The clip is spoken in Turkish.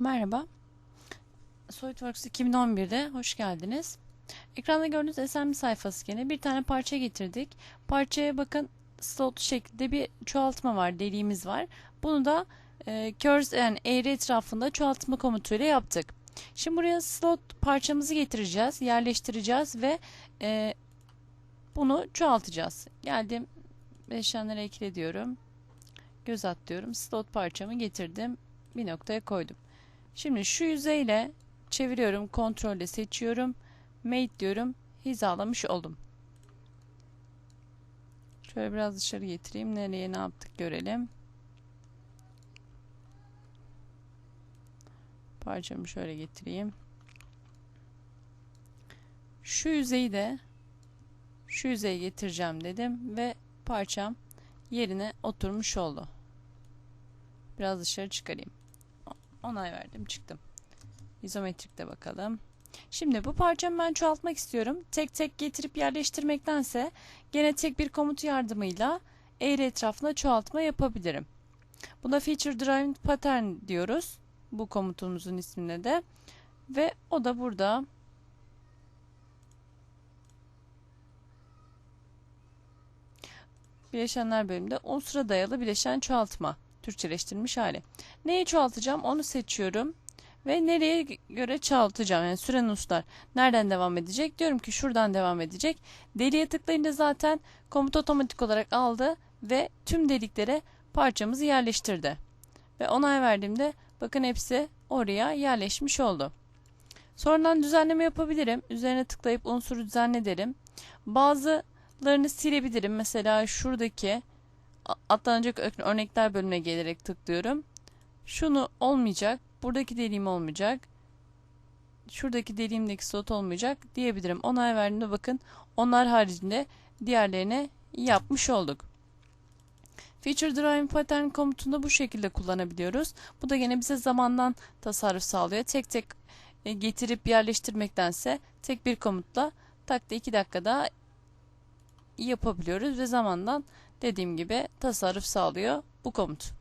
Merhaba. SolidWorks 2011'de hoş geldiniz. Ekranda gördüğünüz assembly sayfası gene bir tane parça getirdik. Parçaya bakın slot şeklinde bir çoğaltma var, deliğimiz var. Bunu da e, curves yani eğri etrafında çoğaltma komutuyla yaptık. Şimdi buraya slot parçamızı getireceğiz, yerleştireceğiz ve e, bunu çoğaltacağız. Geldim bileşenlere ekle diyorum. Göz at. Slot parçamı getirdim. Bir noktaya koydum. Şimdi şu yüzeyle çeviriyorum. Kontrolle seçiyorum. Mate diyorum. Hizalamış oldum. Şöyle biraz dışarı getireyim. Nereye ne yaptık görelim. Parçamı şöyle getireyim. Şu yüzeyi de şu yüzeye getireceğim dedim ve parçam yerine oturmuş oldu. Biraz dışarı çıkarayım. Onay verdim çıktım. İzometrikte bakalım. Şimdi bu parçamı ben çoğaltmak istiyorum. Tek tek getirip yerleştirmektense gene tek bir komut yardımıyla eğri etrafına çoğaltma yapabilirim. Buna feature driven pattern diyoruz. Bu komutumuzun ismine de. Ve o da burada. Bileşenler bölümünde unsura dayalı bileşen çoğaltma. Türkçeleştirilmiş hali. Neyi çoğaltacağım onu seçiyorum. Ve nereye göre çoğaltacağım. Yani süren unslar nereden devam edecek? Diyorum ki şuradan devam edecek. Deliğe tıklayınca zaten komut otomatik olarak aldı ve tüm deliklere parçamızı yerleştirdi. Ve onay verdiğimde bakın hepsi oraya yerleşmiş oldu. Sonradan düzenleme yapabilirim. Üzerine tıklayıp unsuru düzenle derim. Bazılarını silebilirim. Mesela şuradaki atlanacak örnekler bölümüne gelerek tıklıyorum. Şunu olmayacak. Buradaki deliğim olmayacak. Şuradaki deliğimdeki slot olmayacak diyebilirim. Onay verdiğimde bakın onlar haricinde diğerlerine yapmış olduk. Feature Driven Pattern komutunda bu şekilde kullanabiliyoruz. Bu da yine bize zamandan tasarruf sağlıyor. Tek tek e, getirip yerleştirmektense tek bir komutla takta 2 dakikada yapabiliyoruz ve zamandan dediğim gibi tasarruf sağlıyor bu komut.